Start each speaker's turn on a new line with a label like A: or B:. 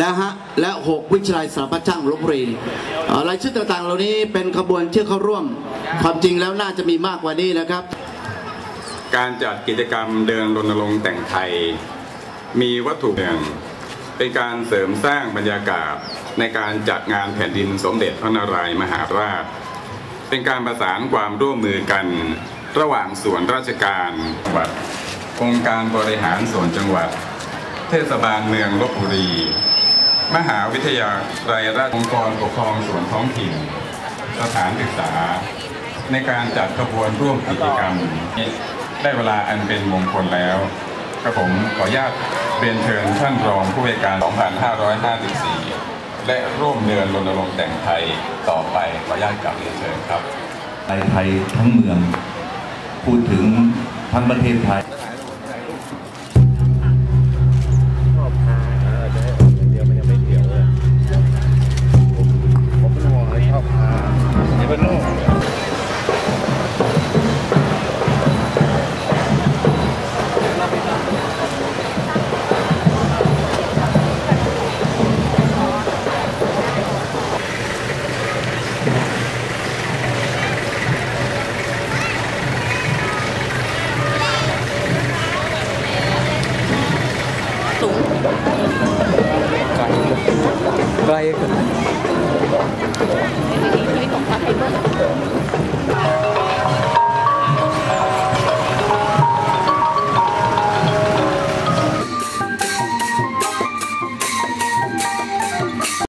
A: แล้วฮะและหกวิชาลัยสารพัดช่างลบบุรีอ่อรายชื่อต่างๆ เหล่านี้เป็นขบวนที่อเข้าร่วม ความจริงแล้วน่าจะมีมากกว่านี้นะครับ
B: การจัดกิจกรรมเดินรณรงค์แต่งไทย มีวัตถุหนึ่งเป็นการเสริมสร้างบรรยากาศในการจัดงานแผ่นดินสมเด็จพระนารายณ์มหาราช เป็นการประสานความร่วมมือกันระหว่างส่วนราชการจังหวัดองค์การบริหารส่วนจังหวัด เทศบาลเมืองลบบุรี มหาวิทยาลัยราชองค์กรปกครองส่วนท้องถิ่น สถานศึกษา ในการจัดขบวนร่วมกิจกรรมนี้ได้เวลาอันเป็นมงคลแล้วกระผมขออนุญาตเรียนเชิญท่านรองผู้ว่าการ 2554 และร่วมเดินรณรงค์แต่งไทยต่อไปขออนุญาตกลับเรียนเชิญครับ
C: ไทยไทยทั้งเมือง พูดถึงทั้งประเทศไทย
D: ไกล
E: ไกลกัน